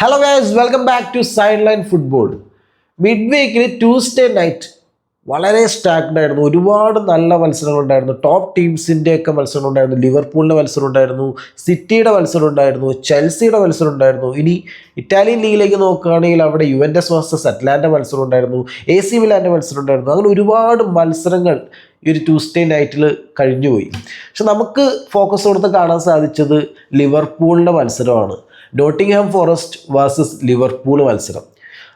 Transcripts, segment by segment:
Hello guys welcome back to side line football mid വീക്കിൽ Tuesday night വളരെ stacked ആയിരുന്നു. ഒരുപാട് നല്ല മത്സരങ്ങളുണ്ടായിരുന്നു. ടോപ്പ് ടീംസിന്റെ ഒക്കെ മത്സരം ഉണ്ടായിരുന്നു ലിവർപൂളിന്റെ മത്സരം ഉണ്ടായിരുന്നു സിറ്റിയുടെ മത്സരം ഉണ്ടായിരുന്നു ചെൽസിയുടെ മത്സരം ഉണ്ടായിരുന്നു ഇനി ഇറ്റാലിയൻ ലീഗിലേക്ക് നോക്കുകയാണെങ്കിൽ അവിടെ U N S versus Atalanta മത്സരം ഉണ്ടായിരുന്നു എ സി മിലാന്റെ മത്സരം ഉണ്ടായിരുന്നു അങ്ങനെ ഒരുപാട് മത്സരങ്ങൾ ഈ ഒരു ട്യൂസ്ഡേ നൈറ്റിൽ കഴിഞ്ഞുപോയി. പക്ഷെ നമുക്ക് ഫോക്കസ് കൊടുത്ത് കാണാൻ സാധിച്ചത് ലിവർപൂളിന്റെ മത്സരമാണ്. നോട്ടിംഗ്ഹാം ഫോറസ്റ്റ് വേഴ്സസ് ലിവർപൂൾ മത്സരം.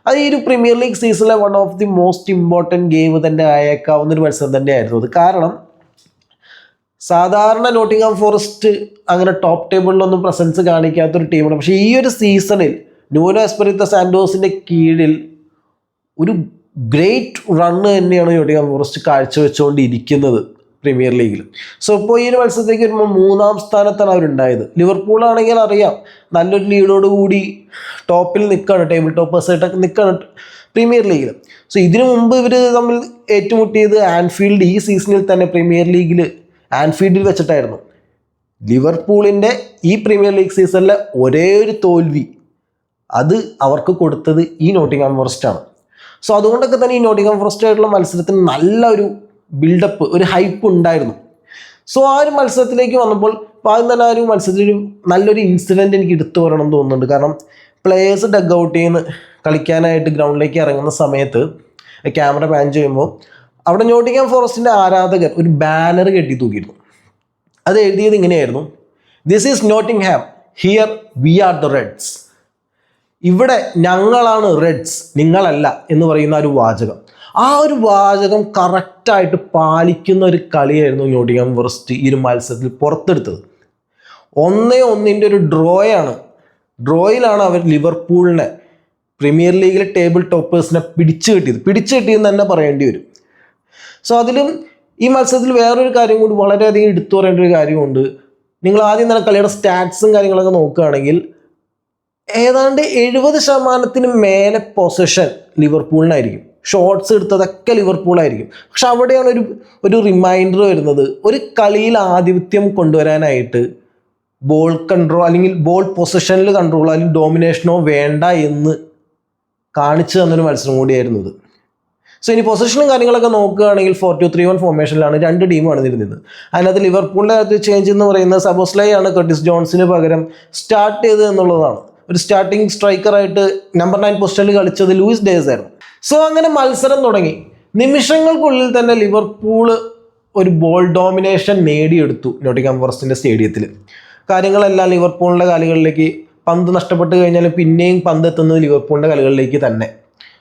അത് ഈ ഒരു പ്രീമിയർ ലീഗ് സീസണിലെ one of the most important game തന്നെ ആയേക്കാവുന്ന ഒരു മത്സരം തന്നെയായിരുന്നു. അത് കാരണം സാധാരണ നോട്ടിംഗ്ഹാം ഫോറസ്റ്റ് അങ്ങനെ ടോപ്പ് ടേബിളിലൊന്നും പ്രസൻസ് കാണിക്കാത്തൊരു ടീമാണ് പക്ഷേ ഈ ഒരു സീസണിൽ ന്യൂനോ എസ്പെറിത്ത സാൻഡോസിന്റെ കീഴിൽ ഒരു ഗ്രേറ്റ് റണ്ണ് തന്നെയാണ് നോട്ടിംഗ്ഹാം ഫോറസ്റ്റ് കാഴ്ചവെച്ചുകൊണ്ടിരിക്കുന്നത്. പ്രീമിയർ ലീഗിൽ സോ ഇപ്പോൾ ഈ ഒരു മത്സരത്തേക്ക് വരുമ്പോൾ മൂന്നാം സ്ഥാനത്താണ് അവരുണ്ടായത്. ലിവർപൂൾ ആണെങ്കിൽ അറിയാം നല്ലൊരു ലീഡോട് കൂടി ടോപ്പിൽ നിൽക്കുകയാണ് ടേബിൾ ടോപ്പേഴ്സായിട്ടൊക്കെ നിൽക്കുകയാണ് പ്രീമിയർ ലീഗിൽ സോ ഇതിനു മുമ്പ് ഇവർ തമ്മിൽ ഏറ്റുമുട്ടിയത് ആൻഫീൽഡ് ഈ സീസണിൽ തന്നെ പ്രീമിയർ ലീഗിൽ ആൻഫീൽഡിൽ വെച്ചിട്ടായിരുന്നു. ലിവർപൂളിന്റെ ഈ പ്രീമിയർ ലീഗ് സീസണിലെ ഒരേ ഒരു തോൽവി അത് അവർക്ക് കൊടുത്തത് ഈ നോട്ടിംഗ്ഹാം ഫോറസ്റ്റ് ആണ്. സോ അതുകൊണ്ടൊക്കെ തന്നെ ഈ നോട്ടിംഗ്ഹാം ഫോറസ്റ്റ് ആയിട്ടുള്ള മത്സരത്തിന് നല്ല ഒരു ബിൽഡപ്പ് ഒരു ഹൈപ്പ് ഉണ്ടായിരുന്നു. സോ ആ ഒരു മത്സരത്തിലേക്ക് വന്നപ്പോൾ ആദ്യം തന്നെ ആ ഒരു മത്സരത്തിൽ നല്ലൊരു ഇൻസിഡന്റ് എനിക്ക് എടുത്തു പറയണം എന്ന് തോന്നുന്നുണ്ട്. കാരണം പ്ലേയേഴ്സ് ഡഗ് ഔട്ട് ചെയ്യുന്ന കളിക്കാനായിട്ട് ഗ്രൗണ്ടിലേക്ക് ഇറങ്ങുന്ന സമയത്ത് ക്യാമറ പാൻ ചെയ്യുമ്പോൾ അവിടെ നോട്ടിംഗ്ഹാം ഫോറസ്റ്റിന്റെ ആരാധകർ ഒരു ബാനർ കെട്ടി തൂക്കിയിരുന്നു. അത് എഴുതിയത് ഇങ്ങനെയായിരുന്നു. This is Nottingham here we are the reds ഇവിടെ ഞങ്ങളാണ് റെഡ്സ് നിങ്ങളല്ല എന്ന് പറയുന്ന ഒരു വാചകം. ആ ഒരു വാചകം കറക്റ്റായിട്ട് പാലിക്കുന്ന ഒരു കളിയായിരുന്നു ന്യൂഡിയം വെർസ്റ്റ് ഈ ഒരു മത്സരത്തിൽ പുറത്തെടുത്തത്. ഒന്നേ ഒന്നിന്റെ ഒരു ഡ്രോയാണ്. ഡ്രോയിലാണ് അവർ ലിവർപൂളിനെ പ്രീമിയർ ലീഗിലെ ടേബിൾ ടോപ്പേഴ്സിനെ പിടിച്ചു കിട്ടിയത്. പിടിച്ചു കിട്ടിയെന്ന് തന്നെ പറയേണ്ടി വരും. സോ അതിലും ഈ മത്സരത്തിൽ വേറൊരു കാര്യം കൂടി വളരെയധികം എടുത്തു പറയേണ്ട ഒരു കാര്യമുണ്ട്. നിങ്ങൾ ആദ്യം തന്നെ കളിയുടെ സ്റ്റാറ്റ്സും കാര്യങ്ങളൊക്കെ നോക്കുകയാണെങ്കിൽ ഏതാണ്ട് എഴുപത് ശതമാനത്തിന് മേലെ പൊസിഷൻ ലിവർപൂളിനായിരിക്കും. ഷോട്ട്സ് എടുത്തതൊക്കെ ലിവർപൂളായിരിക്കും. പക്ഷെ അവിടെയാണ് ഒരു ഒരു റിമൈൻഡർ വരുന്നത്. ഒരു കളിയിൽ ആധിപത്യം കൊണ്ടുവരാനായിട്ട് ബോൾ കൺട്രോൾ അല്ലെങ്കിൽ ബോൾ പൊസിഷനിൽ കൺട്രോൾ അല്ലെങ്കിൽ ഡോമിനേഷനോ വേണ്ട എന്ന് കാണിച്ചു തന്നൊരു മത്സരം കൂടിയായിരുന്നു ഇത്. സോ ഇനി പൊസിഷനും കാര്യങ്ങളൊക്കെ നോക്കുകയാണെങ്കിൽ ഫോർ ടു ത്രീ വൺ ഫോർമേഷനിലാണ് രണ്ട് ടീമാണ് ഇരുന്നത് അതിനകത്ത് ലിവർപൂളിന്റെ അകത്ത് ചേഞ്ച് എന്ന് പറയുന്നത് സബോസ്ലൈ ആണ് കർട്ടിസ് ജോൺസിന് പകരം സ്റ്റാർട്ട് ചെയ്തത് എന്നുള്ളതാണ്. ഒരു സ്റ്റാർട്ടിങ് സ്ട്രൈക്കറായിട്ട് നമ്പർ നയൻ പൊസിഷനിൽ കളിച്ചത് ലൂയിസ് ഡേസ് ആയിരുന്നു. സോ അങ്ങനെ മത്സരം തുടങ്ങി. നിമിഷങ്ങൾക്കുള്ളിൽ തന്നെ ലിവർപൂൾ ഒരു ബോൾ ഡോമിനേഷൻ നേടിയെടുത്തു നോട്ടിംഗാം ഫോറസ്റ്റിന്റെ സ്റ്റേഡിയത്തിൽ കാര്യങ്ങളെല്ലാം ലിവർപൂളിന്റെ കാലുകളിലേക്ക് പന്ത് നഷ്ടപ്പെട്ട് കഴിഞ്ഞാൽ പിന്നെയും പന്ത് എത്തുന്നത് ലിവർപൂളിന്റെ കളികളിലേക്ക് തന്നെ.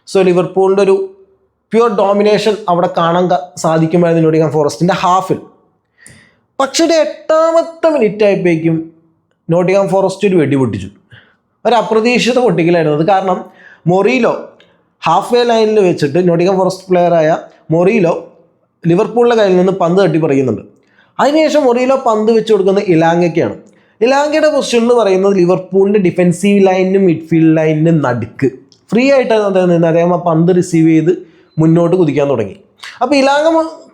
സോ ലിവർപൂളിന്റെ ഒരു പ്യുവർ ഡോമിനേഷൻ അവിടെ കാണാൻ സാധിക്കുമായിരുന്നു നോട്ടിംഗാം ഫോറസ്റ്റിന്റെ ഹാഫിൽ പക്ഷേ ഒരു എട്ടാമത്തെ മിനിറ്റ് ആയപ്പോഴേക്കും നോട്ടിംഗാം ഫോറസ്റ്റ് ഒരു വെടിപൊട്ടിച്ചു ഒരു അപ്രതീക്ഷിത പൊട്ടിക്കലായിരുന്നു. അത് കാരണം മൊറീലോ ഹാഫ് വേ ലൈനിൽ വെച്ചിട്ട് നോട്ടിക്കം ഫോറസ്റ്റ് പ്ലെയറായ മൊറീലോ ലിവർപൂളിന്റെ കയ്യിൽ നിന്ന് പന്ത് തട്ടി പറയുന്നുണ്ട്. അതിനുശേഷം മൊറീലോ പന്ത് വെച്ച് കൊടുക്കുന്നത് ഇലാങ്കയ്ക്കാണ്. ഇലാങ്കയുടെ പൊസിഷൻ എന്ന് പറയുന്നത് ലിവർപൂളിന്റെ ഡിഫെൻസീവ് ലൈനിനും മിഡ്ഫീൽഡ് ലൈനിനും നടുക്ക്. ഫ്രീ ആയിട്ട് അദ്ദേഹം നിന്ന് അദ്ദേഹം ആ പന്ത് റിസീവ് ചെയ്ത് മുന്നോട്ട് കുതിക്കാൻ തുടങ്ങി. അപ്പോൾ ഇലാങ്ക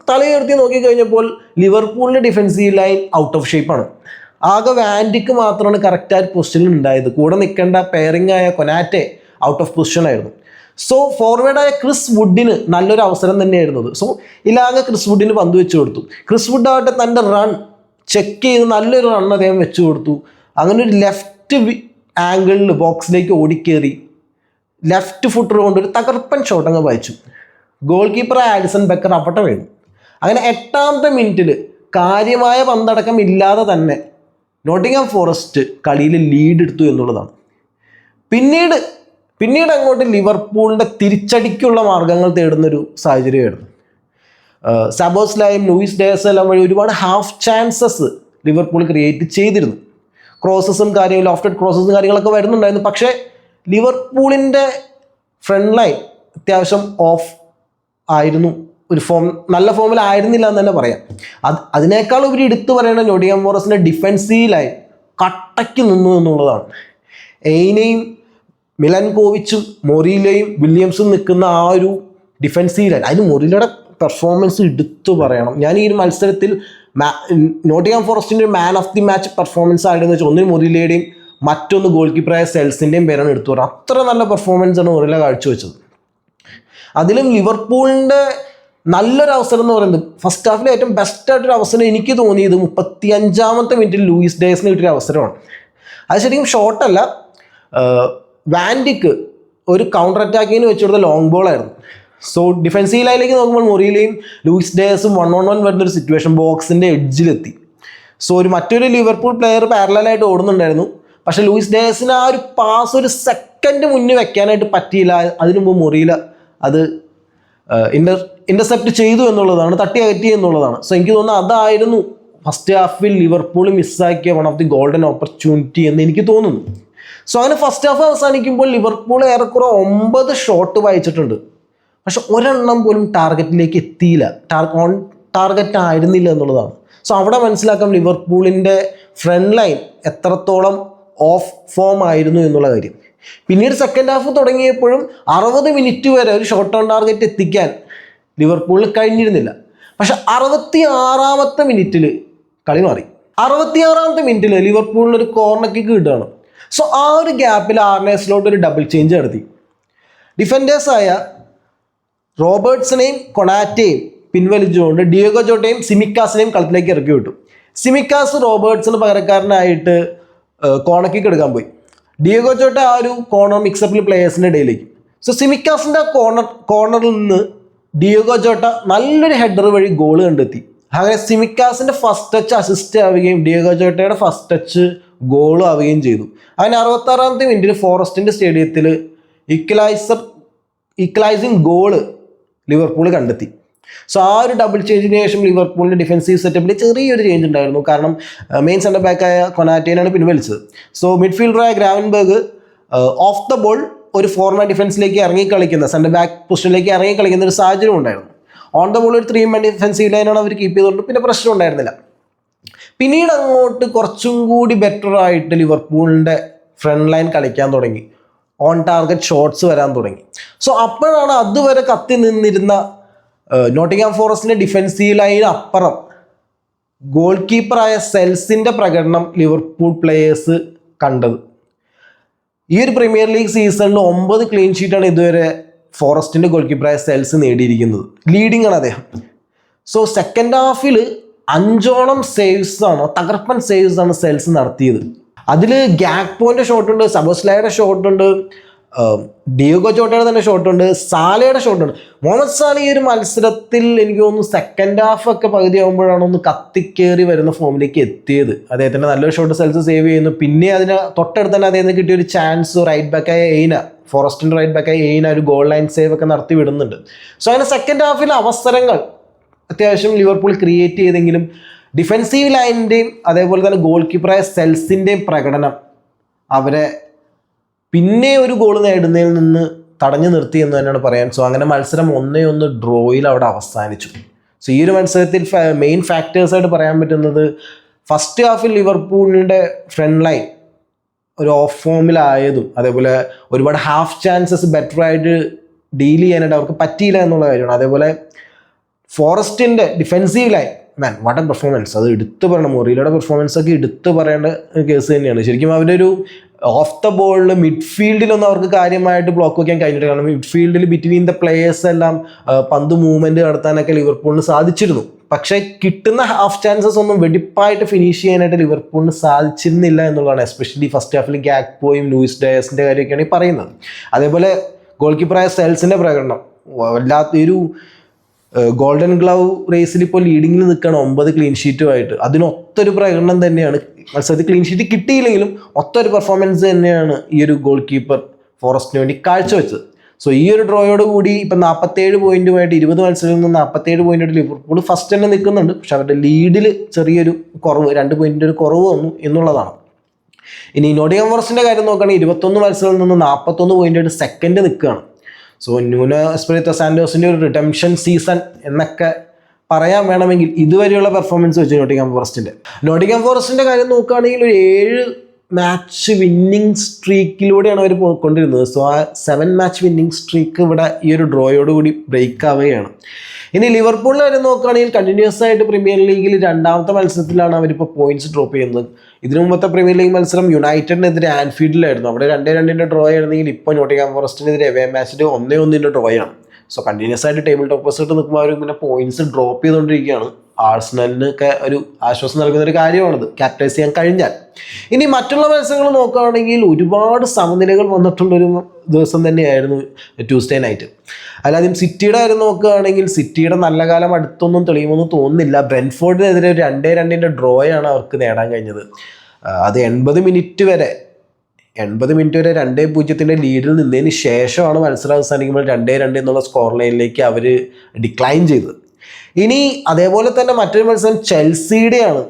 തലയുയർത്തി നോക്കിക്കഴിഞ്ഞപ്പോൾ ലിവർപൂളിന്റെ ഡിഫെൻസീവ് ലൈൻ ഔട്ട് ഓഫ് ഷേപ്പാണ് ആകെ വാൻഡിക്ക് മാത്രമാണ് കറക്റ്റായിട്ട് പൊസിഷനിൽ ഉണ്ടായത്. കൂടെ നിൽക്കേണ്ട പെയറിംഗ് ആയ കൊനാറ്റെ ഔട്ട് ഓഫ് പൊസിഷൻ ആയിരുന്നു. സോ ഫോർവേഡായ ക്രിസ് വുഡിന് നല്ലൊരു അവസരം തന്നെയായിരുന്നു അത്. സോ ഇലാകെ ക്രിസ് വുഡിന് പന്ത് വെച്ച് കൊടുത്തു. ക്രിസ് വുഡ് ആവട്ടെ തന്റെ റൺ ചെക്ക് ചെയ്ത് നല്ലൊരു റൺ അദ്ദേഹം വെച്ചു കൊടുത്തു. അങ്ങനെ ഒരു ലെഫ്റ്റ് ആംഗിളിൽ ബോക്സിലേക്ക് ഓടിക്കേറി. ലെഫ്റ്റ് ഫുട്ടർ കൊണ്ട് ഒരു തകർപ്പൻ ഷോട്ട് അങ്ങ് വായിച്ചു. ഗോൾ കീപ്പർ ആലിസൺ ബെക്കർ അവിടെ വീണു. അങ്ങനെ എട്ടാമത്തെ മിനിറ്റിൽ കാര്യമായ പന്തടക്കം ഇല്ലാതെ തന്നെ നോട്ടിംഗം ഫോറസ്റ്റ് കളിയിൽ ലീഡ് എടുത്തു എന്നുള്ളതാണ്. പിന്നീട് പിന്നീട് അങ്ങോട്ട് ലിവർപൂളിന്റെ തിരിച്ചടിക്കുള്ള മാർഗങ്ങൾ തേടുന്നൊരു സാഹചര്യമായിരുന്നു. സബോസ്ലായും ലൂയിസ് ഡേസെല്ലാം വഴി ഒരുപാട് ഹാഫ് ചാൻസസ് ലിവർപൂൾ ക്രിയേറ്റ് ചെയ്തിരുന്നു. ക്രോസസും കാര്യങ്ങളും ലോഫ്റ്റഡ് ക്രോസസും കാര്യങ്ങളൊക്കെ വരുന്നുണ്ടായിരുന്നു. പക്ഷേ ലിവർപൂളിന്റെ ഫ്രണ്ട് ലൈൻ അത്യാവശ്യം ഓഫ് ആയിരുന്നു. ഒരു ഫോം നല്ല ഫോമിലായിരുന്നില്ല എന്ന് തന്നെ പറയാം. അത് അതിനേക്കാൾ ഉപരി എടുത്തു പറയേണ്ട നൊഡിയാം ഡിഫെൻസീവ് ലൈൻ കട്ടയ്ക്ക് നിന്നു എന്നുള്ളതാണ്. എയ്നെയും മിലൻ കോവിച്ചും മൊറീലയും വില്യംസും നിൽക്കുന്ന ആ ഒരു ഡിഫൻസീവ് ലൈൻ അതിന് മൊറീലയുടെ പെർഫോമൻസ് എടുത്തു പറയണം. ഞാൻ ഈ മത്സരത്തിൽ നോട്ടിംഗാം ഫോറസ്റ്റിന്റെ ഒരു man of the match performance ആയിരുന്നു വെച്ചാൽ ഒന്നിന് മൊറീലയുടെയും മറ്റൊന്ന് ഗോൾ കീപ്പറായ സെൽസിന്റെയും പേരാണ് എടുത്തു പറയുന്നത് അത്ര നല്ല പെർഫോമൻസ് ആണ് മൊറീല കാഴ്ചവെച്ചത്. അതിലും ലിവർപൂളിന്റെ നല്ലൊരു അവസരം എന്ന് പറയുന്നത് ഫസ്റ്റ് ഹാഫിലെ ഏറ്റവും ബെസ്റ്റ് ആയിട്ടൊരു അവസരം എനിക്ക് തോന്നിയത് മുപ്പത്തി അഞ്ചാമത്തെ മിനിറ്റിൽ ലൂയിസ് ഡേസിന് കിട്ടിയൊരു അവസരമാണ്. അത് ശരിക്കും ഷോട്ടല്ല വാൻഡിക്ക് ഒരു കൗണ്ടർ അറ്റാക്കിങ്ങിന് വെച്ചുകൊടുത്ത ലോങ് ബോൾ ആയിരുന്നു. സോ ഡിഫൻസീവ് ലൈനിലേക്ക് നോക്കുമ്പോൾ മൊറിയിലെയും ലൂയിസ് ഡേസും വൺ ഓൺ വൺ വരുന്ന ഒരു സിറ്റുവേഷൻ ബോക്സിന്റെ എഡ്ജിലെത്തി സോ ഒരു മറ്റൊരു ലിവർപൂൾ പ്ലെയർ പാരലായിട്ട് ഓടുന്നുണ്ടായിരുന്നു. പക്ഷെ ലൂയിസ് ഡേസിന് ആ ഒരു പാസ് ഒരു സെക്കൻഡ് മുന്നേ വെക്കാനായിട്ട് പറ്റിയില്ല. അതിനു മുമ്പ് മൊറിയില അത് ഇന്റർ ഇന്റർസെപ്റ്റ് ചെയ്തു എന്നുള്ളതാണ് തട്ടി അകറ്റി എന്നുള്ളതാണ്. സോ എനിക്ക് തോന്നുന്നു അതായിരുന്നു ഫസ്റ്റ് ഹാഫിൽ Liverpool മിസ്സാക്കിയ one of the golden opportunity എന്ന് എനിക്ക് തോന്നുന്നു. സോ അങ്ങനെ ഫസ്റ്റ് ഹാഫ് അവസാനിക്കുമ്പോൾ ലിവർപൂൾ ഏറെക്കുറെ ഒമ്പത് ഷോട്ട് വായിച്ചിട്ടുണ്ട്. പക്ഷെ ഒരെണ്ണം പോലും ടാർഗറ്റിലേക്ക് എത്തിയില്ല. ടാർ ഓൺ ടാർഗറ്റ് ആയിരുന്നില്ല എന്നുള്ളതാണ്. സോ അവിടെ മനസ്സിലാക്കാം ലിവർപൂളിന്റെ ഫ്രണ്ട് ലൈൻ എത്രത്തോളം ഓഫ് ഫോം ആയിരുന്നു എന്നുള്ള കാര്യം. പിന്നീട് സെക്കൻഡ് ഹാഫ് തുടങ്ങിയപ്പോഴും അറുപത് മിനിറ്റ് വരെ ഒരു ഷോർട്ട് ഓൺ ടാർഗറ്റ് എത്തിക്കാൻ ലിവർപൂളിന് കഴിഞ്ഞിരുന്നില്ല. പക്ഷെ അറുപത്തി ആറാമത്തെ മിനിറ്റിൽ കളി മാറി. അറുപത്തി ആറാമത്തെ മിനിറ്റിൽ ലിവർപൂളിന് ഒരു കോർണർ കിക്ക് കിട്ടുകയാണ് സോ ആ ഒരു ഗ്യാപ്പിൽ ആർനേഴ്സിലോട്ട് ഒരു ഡബിൾ ചേഞ്ച് നടത്തി. ഡിഫൻഡേഴ്സായ റോബർട്ട്സിനെയും കൊണാറ്റയും പിൻവലിച്ചുകൊണ്ട് ഡിയോഗോ ജോട്ടയും സിമിക്കാസിനെയും കളത്തിലേക്ക് ഇറക്കി വിട്ടു സിമിക്കാസ് റോബർട്ട്സിന് പകരക്കാരനായിട്ട് കോണക്കിക്ക് കിക്ക് എടുക്കാൻ പോയി. ഡിയോഗോ ജോട്ട ആ ഒരു കോർണർ മിക്സപ്പിൽ പ്ലേയേഴ്സിന്റെ ഇടയിലേക്ക്. സോ സിമിക്കാസിന്റെ കോർണർ കോർണറിൽ നിന്ന് ഡിയോഗോ ജോട്ട നല്ലൊരു ഹെഡർ വഴി ഗോൾ കണ്ടെത്തി. അങ്ങനെ സിമിക്കാസിന്റെ ഫസ്റ്റ് ടച്ച് അസിസ്റ്റ് ആവുകയും ഡിയോഗോ ജോട്ടയുടെ ഫസ്റ്റ് ടച്ച് ഗോളും ആവുകയും ചെയ്തു. അങ്ങനെ അറുപത്താറാമത്തെ മിനിറ്റിൽ ഫോറസ്റ്റിന്റെ സ്റ്റേഡിയത്തിൽ ഇക്വലൈസർ ഇക്വലൈസിങ് ഗോൾ ലിവർപൂൾ കണ്ടെത്തി. സോ ആ ഒരു ഡബിൾ ചേഞ്ചിന് ശേഷം ലിവർപൂളിന്റെ ഡിഫൻസീവ് സെറ്റപ്പിൽ ചെറിയൊരു ചേഞ്ച് ഉണ്ടായിരുന്നു. കാരണം മെയിൻ സെന്റർ ബാക്കായ കൊനാറ്റേനാണ് പിൻവലിച്ചത് സോ മിഡ്ഫീൽഡറായ ഗ്രാവൻബർഗ് ഓഫ് ദ ബോൾ ഒരു ഫോർമാറ്റ് ഡിഫൻസിലേക്ക് ഇറങ്ങി കളിക്കുന്ന സെന്റർ ബാക്ക് പൊസിഷനിലേക്ക് ഇറങ്ങി കളിക്കുന്ന ഒരു സാഹചര്യം ഉണ്ടായിരുന്നു. ഓൺ ദ ബോൾ ഒരു ത്രീ മാൻ ഡിഫൻസീവ് ലൈനാണ് അവർ കീപ്പ് ചെയ്തുകൊണ്ട് പിന്നെ പ്രശ്നം ഉണ്ടായിരുന്നില്ല. പിന്നീട് അങ്ങോട്ട് കുറച്ചും കൂടി ബെറ്റർ ആയിട്ട് ലിവർപൂളിന്റെ ഫ്രണ്ട് ലൈൻ കളിക്കാൻ തുടങ്ങി. ഓൺ ടാർഗറ്റ് ഷോട്ട്സ് വരാൻ തുടങ്ങി. സോ അപ്പോഴാണ് അതുവരെ കത്തി നിന്നിരുന്ന നോട്ടിംഗാം ഫോറസ്റ്റിന്റെ ഡിഫൻസീവ് ലൈൻ അപ്പുറം ഗോൾ കീപ്പറായ സെൽസിന്റെ പ്രകടനം ലിവർപൂൾ പ്ലേയേഴ്സ് കണ്ടത്. ഈ ഒരു പ്രീമിയർ ലീഗ് സീസണിൽ ഒമ്പത് ക്ലീൻ ഷീറ്റാണ് ഇതുവരെ ഫോറസ്റ്റിന്റെ ഗോൾ കീപ്പറായ സെൽസ് നേടിയിരിക്കുന്നത്. ലീഡിംഗ് ആണ് അദ്ദേഹം. സോ സെക്കൻഡ് ഹാഫിൽ അഞ്ചോളം സേവ്സ് ആണ് തകർപ്പൻ സേവ്സ് ആണ് സെൽസ് നടത്തിയത്. അതിൽ ഗ്യാക്പോന്റെ ഷോട്ടുണ്ട് സബോസ്ലയുടെ ഷോട്ടുണ്ട് ഡിയോഗോ ചോട്ടയുടെ തന്നെ ഷോട്ടുണ്ട് സാലയുടെ ഷോട്ടുണ്ട് മുഹമ്മദ് സാലി ഈ ഒരു മത്സരത്തിൽ എനിക്ക് തോന്നുന്നു സെക്കൻഡ് ഹാഫ് ഒക്കെ പകുതി ആകുമ്പോഴാണ് ഒന്ന് കത്തിക്കേറി വരുന്ന ഫോമിലേക്ക് എത്തിയത്. അദ്ദേഹത്തിന്റെ നല്ലൊരു ഷോട്ട് സെൽസ് സേവ് ചെയ്യുന്നു. പിന്നെ അതിന് തൊട്ടടുത്ത് തന്നെ അദ്ദേഹത്തിന് കിട്ടിയ ഒരു ചാൻസ് റൈറ്റ് ബാക്കായ എയ്ന ഫോറസ്റ്റിന്റെ റൈറ്റ് ബാക്കായ എയ്ന ഒരു ഗോൾ ലൈൻ സേവ് ഒക്കെ നടത്തി വിടുന്നുണ്ട്. സോ അങ്ങനെ സെക്കൻഡ് ഹാഫിലെ അവസരങ്ങൾ അത്യാവശ്യം ലിവർപൂൾ ക്രിയേറ്റ് ചെയ്തെങ്കിലും ഡിഫെൻസീവ് ലൈനിന്റെയും അതേപോലെ തന്നെ ഗോൾ കീപ്പറായ സെൽസിന്റെയും പ്രകടനം അവരെ പിന്നെ ഒരു ഗോൾ നേടുന്നതിൽ നിന്ന് തടഞ്ഞു നിർത്തി എന്ന് തന്നെയാണ് പറയാൻ. സോ അങ്ങനെ മത്സരം ഒന്നേ ഒന്ന് ഡ്രോയിൽ അവിടെ അവസാനിച്ചു. സോ ഈ ഒരു മത്സരത്തിൽ മെയിൻ ഫാക്ടേഴ്സായിട്ട് പറയാൻ പറ്റുന്നത് ഫസ്റ്റ് ഹാഫിൽ ലിവർപൂളിന്റെ ഫ്രണ്ട് ലൈൻ ഒരു ഓഫ് ഫോമിലായതും അതേപോലെ ഒരുപാട് ഹാഫ് ചാൻസസ് ബെറ്ററായിട്ട് ഡീൽ ചെയ്യാനായിട്ട് അവർക്ക് പറ്റിയില്ല എന്നുള്ള കാര്യമാണ്. അതേപോലെ ഫോറസ്റ്റിന്റെ line man what a performance അത് എടുത്തു പറയണം. മൊറീലയുടെ പെർഫോമൻസ് ഒക്കെ എടുത്തു പറയേണ്ട കേസ് തന്നെയാണ്. ശരിക്കും അവരുടെ ഒരു ഓഫ് ദ ബോളിൽ മിഡ്ഫീൽഡിലൊന്നും അവർക്ക് കാര്യമായിട്ട് ബ്ലോക്ക് വയ്ക്കാൻ കഴിഞ്ഞിട്ട് കാരണം മിഡ്ഫീൽഡിൽ ബിറ്റ്വീൻ ദ പ്ലേയേഴ്സ് എല്ലാം പന്ത് മൂവ്മെന്റ് നടത്താനൊക്കെ ലിവർപൂളിന് സാധിച്ചിരുന്നു. പക്ഷേ കിട്ടുന്ന ഹാഫ് ചാൻസസ് ഒന്നും വെടിപ്പായിട്ട് ഫിനിഷ് ചെയ്യാനായിട്ട് ലിവർപൂളിന് സാധിച്ചിരുന്നില്ല എന്നുള്ളതാണ്. എസ്പെഷ്യലി ഫസ്റ്റ് ഹാഫിൽ ഗ്യാക്പോയും ലൂയിസ് ഡയസിന്റെ കാര്യമൊക്കെയാണ് ഈ പറയുന്നത്. അതേപോലെ ഗോൾ കീപ്പറായ സെൽസിന്റെ പ്രകടനം. വല്ലാത്തൊരു ഗോൾഡൻ ഗ്ലവ് റേസിൽ ഇപ്പോൾ ലീഡിങ്ങിൽ നിൽക്കുകയാണ് ഒമ്പത് ക്ലീൻ ഷീറ്റുമായിട്ട് അതിനൊത്തൊരു പ്രകടനം തന്നെയാണ്. മത്സരത്തിൽ ക്ലീൻ ഷീറ്റ് കിട്ടിയില്ലെങ്കിലും ഒത്തൊരു പെർഫോമൻസ് തന്നെയാണ് ഈ ഒരു ഗോൾ കീപ്പർ ഫോറസ്റ്റിന് വേണ്ടി കാഴ്ചവെച്ചത്. സോ ഈ ഒരു ഡ്രോയോട് കൂടി ഇപ്പം നാൽപ്പത്തേഴ് പോയിന്റുമായിട്ട് ഇരുപത് മത്സരങ്ങളിൽ നിന്ന് നാൽപ്പത്തേഴ് പോയിന്റ് ലിവർപൂൾ ഫസ്റ്റ് തന്നെ നിൽക്കുന്നുണ്ട്. പക്ഷെ അവരുടെ ലീഡിൽ ചെറിയൊരു കുറവ് രണ്ട് പോയിന്റിന്റെ ഒരു കുറവ് വന്നു എന്നുള്ളതാണ്. ഇനി നോഡിയം ഫോറസ്റ്റിന്റെ കാര്യം നോക്കുകയാണെങ്കിൽ ഇരുപത്തൊന്ന് മത്സരങ്ങളിൽ നിന്ന് നാൽപ്പത്തൊന്ന് പോയിന്റ് സെക്കൻഡ് നിൽക്കുകയാണ്. സോ ന്യൂനോ എസ്പെരിത്തോ സാൻഡോസിന്റെ ഒരു റിട്ടംഷൻ സീസൺ എന്നൊക്കെ പറയാൻ വേണമെങ്കിൽ ഇതുവരെയുള്ള പെർഫോമൻസ് വെച്ച് നോട്ടിക്കാം ഫോറസ്റ്റിന്റെ നോട്ടിക്കാം ഫോറസ്റ്റിന്റെ കാര്യം നോക്കുകയാണെങ്കിൽ ഒരു ഏഴ് മാച്ച് വിന്നിങ് സ്ട്രീക്കിലൂടെയാണ് അവർ പോയിക്കൊണ്ടിരുന്നത് സോ ആ സെവൻ മാച്ച് വിന്നിങ് സ്ട്രീക്ക് ഇവിടെ ഈ ഒരു ഡ്രോയോട് കൂടി ബ്രേക്ക് ആവുകയാണ്. ഇനി ലിവർപൂളിൽ വരെ നോക്കുകയാണെങ്കിൽ കണ്ടിന്യൂസ് ആയിട്ട് പ്രീമിയർ ലീഗിൽ രണ്ടാമത്തെ മത്സരത്തിലാണ് അവരിപ്പോൾ പോയിന്റ്സ് ഡ്രോപ്പ് ചെയ്യുന്നത്. ഇതിനു മുമ്പത്തെ പ്രീമിയർ ലീഗ് മത്സരം യുണൈറ്റഡിനെതിരെ ആൻഫീൽഡിലായിരുന്നു അവിടെ രണ്ടേ രണ്ടിന്റെ ഡ്രോ ആയിരുന്നെങ്കിൽ ഇപ്പോൾ നോട്ടിംഗാം ഫോറസ്റ്റിനെതിരെ എവേ മാച്ചിൽ ഒന്നേ ഒന്നിന്റെ ഡ്രോ ആണ്. സോ കണ്ടിന്യൂസ് ആയിട്ട് ടേബിൾ ടോപ്പേഴ്സ് ആയിട്ട് നിൽക്കുമ്പോൾ അവർ ഇങ്ങനെ പോയിന്റ്സ് ഡ്രോപ്പ് ചെയ്തുകൊണ്ടിരിക്കുകയാണ് ആഴ്സണലിനൊക്കെ ഒരു ആശ്വാസം നൽകുന്ന ഒരു കാര്യമാണത്. ക്യാപ്റ്റൈസ് ചെയ്യാൻ കഴിഞ്ഞാൽ. ഇനി മറ്റുള്ള മത്സരങ്ങൾ നോക്കുകയാണെങ്കിൽ ഒരുപാട് സമനിലകൾ വന്നിട്ടുള്ളൊരു ദിവസം തന്നെയായിരുന്നു ട്യൂസ്ഡേ നൈറ്റ് അല്ലാതെ സിറ്റിയുടെ കാര്യം നോക്കുകയാണെങ്കിൽ സിറ്റിയുടെ നല്ല കാലം അടുത്തൊന്നും തെളിയുമെന്ന് തോന്നുന്നില്ല. ബ്രെൻഫോർഡിനെതിരെ ഒരു രണ്ടേ രണ്ടിന്റെ ഡ്രോയാണ് അവർക്ക് നേടാൻ കഴിഞ്ഞത്. അത് എൺപത് മിനിറ്റ് വരെ എൺപത് മിനിറ്റ് വരെ രണ്ടേ പൂജ്യത്തിന്റെ ലീഡിൽ നിന്നതിന് ശേഷമാണ് മത്സരം അവസാനിക്കുമ്പോൾ രണ്ടേ രണ്ട് എന്നുള്ള സ്കോർ ലൈനിലേക്ക് അവർ ഡിക്ലൈൻ ചെയ്തത്. ഇനി അതേപോലെ തന്നെ മറ്റൊരു മത്സരം ചെൽസിയുടെയാണ്.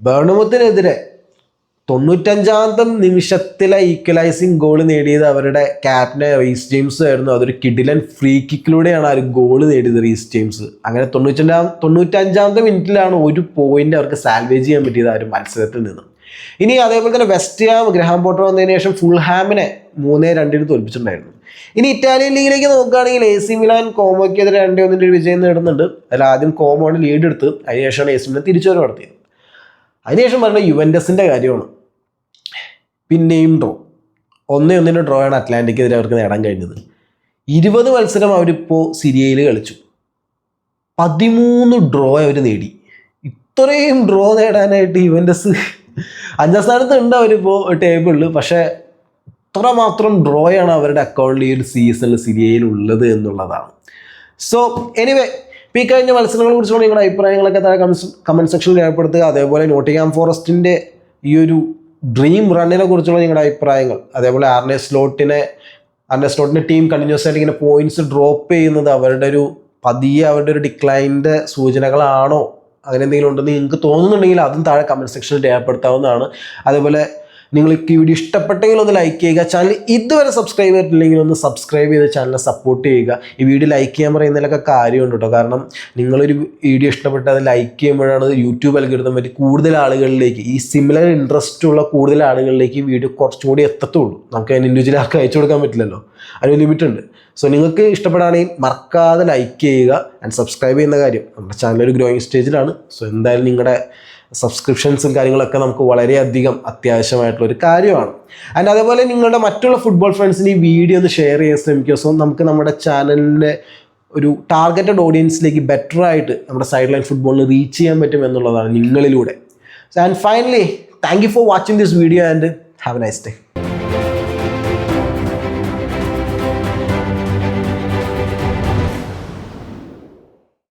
ബേണുമത്തിനെതിരെ തൊണ്ണൂറ്റഞ്ചാമത്തെ നിമിഷത്തിലെ ഈക്വലൈസിങ് ഗോൾ നേടിയത് അവരുടെ ക്യാപ്റ്റനെ റീസ് ജെയിംസ് ആയിരുന്നു. അതൊരു കിഡിലൻ ഫ്രീ കിക്കിലൂടെയാണ് ആ ഒരു ഗോൾ നേടിയത് റീസ് ജെയിംസ്. അങ്ങനെ തൊണ്ണൂറ്റഞ്ചാം തൊണ്ണൂറ്റഞ്ചാമത്തെ മിനിറ്റിലാണ് ഒരു പോയിന്റ് അവർക്ക് സാൽവേജ് ചെയ്യാൻ പറ്റിയത് ആ ഒരു മത്സരത്തിൽ നിന്ന്. ഇനി അതേപോലെ തന്നെ വെസ്റ്റ് ഹാം ഗ്രഹാം പോട്ടർ വന്നതിന് ശേഷം ഫുൾ ഹാമിനെ മൂന്നേ രണ്ടിന് തോൽപ്പിച്ചിട്ടുണ്ടായിരുന്നു. ഇനി ഇറ്റാലിയൻ ലീഗിലേക്ക് നോക്കുകയാണെങ്കിൽ എ സി മിലാൻ കോമോയ്ക്കെതിരെ രണ്ടേ ഒന്നിന്റെ ഒരു വിജയം നേടുന്നുണ്ട്. അതിൽ ആദ്യം കോമോണ് ലീഡ് എടുത്ത് അതിനുശേഷമാണ് എ സി മിലാൻ തിരിച്ചുവരവ് നടത്തിയത്. അതിനുശേഷം പറയുന്നത് യുവൻഡസിന്റെ കാര്യമാണ്. പിന്നെയും ഡ്രോ ഒന്നേ ഒന്നിന്റെ ഡ്രോ ആണ് അറ്റ്ലാന്റിക്കെതിരെ അവർക്ക് നേടാൻ കഴിഞ്ഞത്. ഇരുപത് മത്സരം അവരിപ്പോൾ സിരിയയിൽ കളിച്ചു. പതിമൂന്ന് ഡ്രോ അവർ നേടി. ഇത്രയും ഡ്രോ നേടാനായിട്ട് യുവന്റസ് അഞ്ചാം സ്ഥാനത്ത് ഉണ്ട് അവരിപ്പോൾ ടേബിളിൽ പക്ഷേ അത്രമാത്രം ഡ്രോയാണ് അവരുടെ അക്കൗണ്ടിൽ ഈ ഒരു സീസണിൽ സിരിയയിൽ ഉള്ളത് എന്നുള്ളതാണ്. സോ എനിവേ ഈ കഴിഞ്ഞ മത്സരങ്ങളെ കുറിച്ചുള്ള നിങ്ങളുടെ അഭിപ്രായങ്ങളൊക്കെ താഴെ കമന്റ് സെക്ഷനിൽ രേഖപ്പെടുത്തുക. അതേപോലെ നോട്ടിംഗാം ഫോറസ്റ്റിന്റെ ഈ ഒരു ഡ്രീം റണ്ണിനെ കുറിച്ചുള്ള നിങ്ങളുടെ അഭിപ്രായങ്ങൾ. അതേപോലെ ആർനെ സ്ലോട്ടിനെ ആർനെ സ്ലോട്ടിന്റെ ടീം കണ്ടിന്യൂസ് ആയിട്ട് ഇങ്ങനെ പോയിന്റ്സ് ഡ്രോപ്പ് ചെയ്യുന്നത് അവരുടെ ഒരു പതിയെ അവരുടെ ഒരു ഡിക്ലൈനിന്റെ സൂചനകളാണോ അങ്ങനെ എന്തെങ്കിലും ഉണ്ടെന്ന് നിങ്ങൾക്ക് തോന്നുന്നുണ്ടെങ്കിൽ അതും താഴെ കമന്റ് സെക്ഷനിൽ രേഖപ്പെടുത്താവുന്നതാണ്. അതേപോലെ നിങ്ങൾക്ക് ഈ വീഡിയോ ഇഷ്ടപ്പെട്ടെങ്കിൽ ഒന്ന് ലൈക്ക് ചെയ്യുക. ചാനൽ ഇതുവരെ സബ്സ്ക്രൈബ് ചെയ്തിട്ടില്ലെങ്കിൽ ഒന്ന് സബ്സ്ക്രൈബ് ചെയ്ത് ചാനലിനെ സപ്പോർട്ട് ചെയ്യുക. ഈ വീഡിയോ ലൈക്ക് ചെയ്യാൻ പറയുന്നതിലൊക്കെ കാര്യമുണ്ട് കേട്ടോ കാരണം നിങ്ങളൊരു വീഡിയോ ഇഷ്ടപ്പെട്ട് അത് ലൈക്ക് ചെയ്യുമ്പോഴാണ് യൂട്യൂബ് അൽഗരിതം പറ്റി കൂടുതൽ ആളുകളിലേക്ക് ഈ സിമിലർ ഇൻട്രസ്റ്റ് ഉള്ള കൂടുതൽ ആളുകളിലേക്ക് ഈ വീഡിയോ കുറച്ചും കൂടി എത്തത്തുള്ളൂ. നമുക്ക് അതിന് ഇൻഡിവിജ്വൽ ആർക്ക് അയച്ചു കൊടുക്കാൻ പറ്റില്ലല്ലോ. അതിന് ലിമിറ്റ് ഉണ്ട്. സോ നിങ്ങൾക്ക് ഇഷ്ടപ്പെടുകയാണെങ്കിൽ മറക്കാതെ ലൈക്ക് ചെയ്യുക ആൻഡ് സബ്സ്ക്രൈബ് ചെയ്യുന്ന കാര്യം. നമ്മുടെ ചാനൽ ഒരു ഗ്രോയിങ് സ്റ്റേജിലാണ് സോ എന്തായാലും നിങ്ങളുടെ സബ്സ്ക്രിപ്ഷൻസും കാര്യങ്ങളൊക്കെ നമുക്ക് വളരെയധികം അത്യാവശ്യമായിട്ടുള്ള ഒരു കാര്യമാണ്. ആൻഡ് അതേപോലെ നിങ്ങളുടെ മറ്റുള്ള ഫുട്ബോൾ ഫ്രണ്ട്സിന് ഈ വീഡിയോ ഒന്ന് ഷെയർ ചെയ്യാൻ ശ്രമിക്കുക. സോ നമുക്ക് നമ്മുടെ ചാനലിന്റെ ഒരു ടാർഗറ്റഡ് ഓഡിയൻസിലേക്ക് ബെറ്റർ ആയിട്ട് നമ്മുടെ സൈഡ് ലൈൻ ഫുട്ബോളിന് റീച്ച് ചെയ്യാൻ പറ്റും എന്നുള്ളതാണ് നിങ്ങളിലൂടെ. And finally thank you for watching this video and have a nice day